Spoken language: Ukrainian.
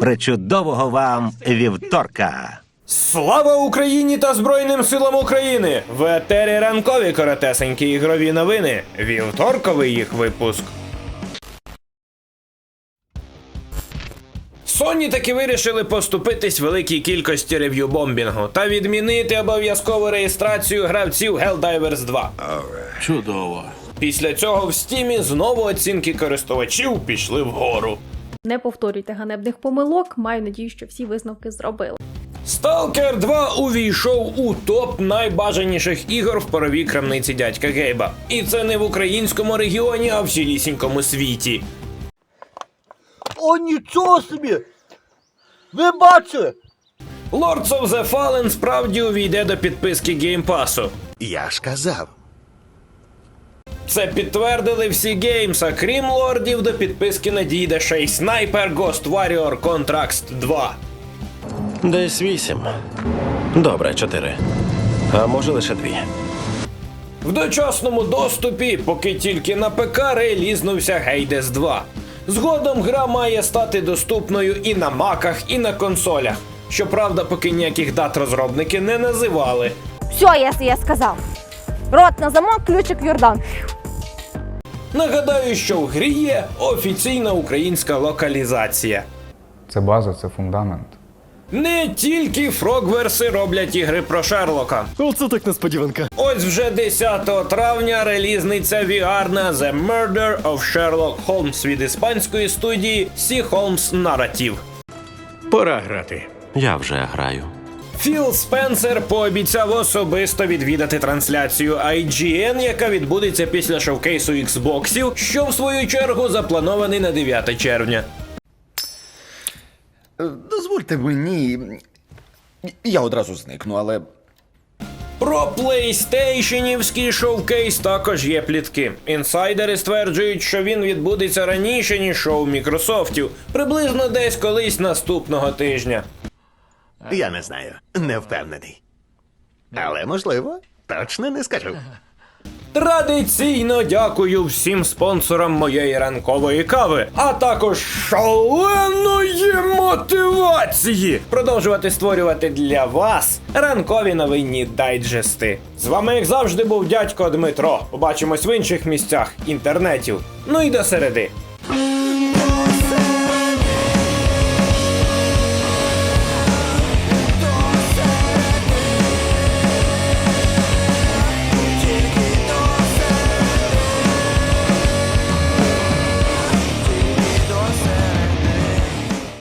Причудового вам вівторка! Слава Україні та Збройним силам України! В етері ранкові коротесенькі ігрові новини. Вівторковий їх випуск. Sony таки вирішили поступитись великій кількості рев'ю бомбінгу та відмінити обов'язкову реєстрацію гравців Helldivers 2. Чудово. Після цього в стімі знову оцінки користувачів пішли вгору. Не повторюйте ганебних помилок. Маю надію, що всі висновки зробили. Stalker 2 увійшов у топ найбажаніших ігор в паровій крамниці дядька Гейба. І це не в українському регіоні, а в цілісінькому світі. О, нічого собі! Ви бачили? Lords of the Fallen справді увійде до підписки Game Pass. Я ж казав. Це підтвердили всі геймс, а крім лордів, до підписки надійде ще й Sniper Ghost Warrior Contracts 2. Десь вісім. Добре, чотири. А може лише дві. В дочасному доступі, поки тільки на ПК релізнувся Hades 2. Згодом гра має стати доступною і на маках, і на консолях. Щоправда, поки ніяких дат розробники не називали. Все, я, я сказав. Рот на замок, ключик в Йордан. Нагадаю, що в грі є офіційна українська локалізація. Це база, це фундамент. Не тільки Фрогверси роблять ігри про Шерлока. Оце так несподіванка. Ось вже 10 травня релізниця VR-на The Murder of Sherlock Holmes від іспанської студії Sea Holmes Narrative. Пора грати. Я вже граю. Філ Спенсер пообіцяв особисто відвідати трансляцію IGN, яка відбудеться після шовкейсу Xboxів, що в свою чергу запланований на 9 червня. Дозвольте мені. Я одразу зникну, але. Про PlayStationівський шоукейс також є плітки. Інсайдери стверджують, що він відбудеться раніше, ніж шоу Мікрософтів, приблизно десь колись наступного тижня. Я не знаю, не впевнений. Але можливо, точно не скажу. Традиційно дякую всім спонсорам моєї ранкової кави, а також шаленої мотивації продовжувати створювати для вас ранкові новинні дайджести. З вами, як завжди, був дядько Дмитро. Побачимось в інших місцях інтернетів. Ну і до середи.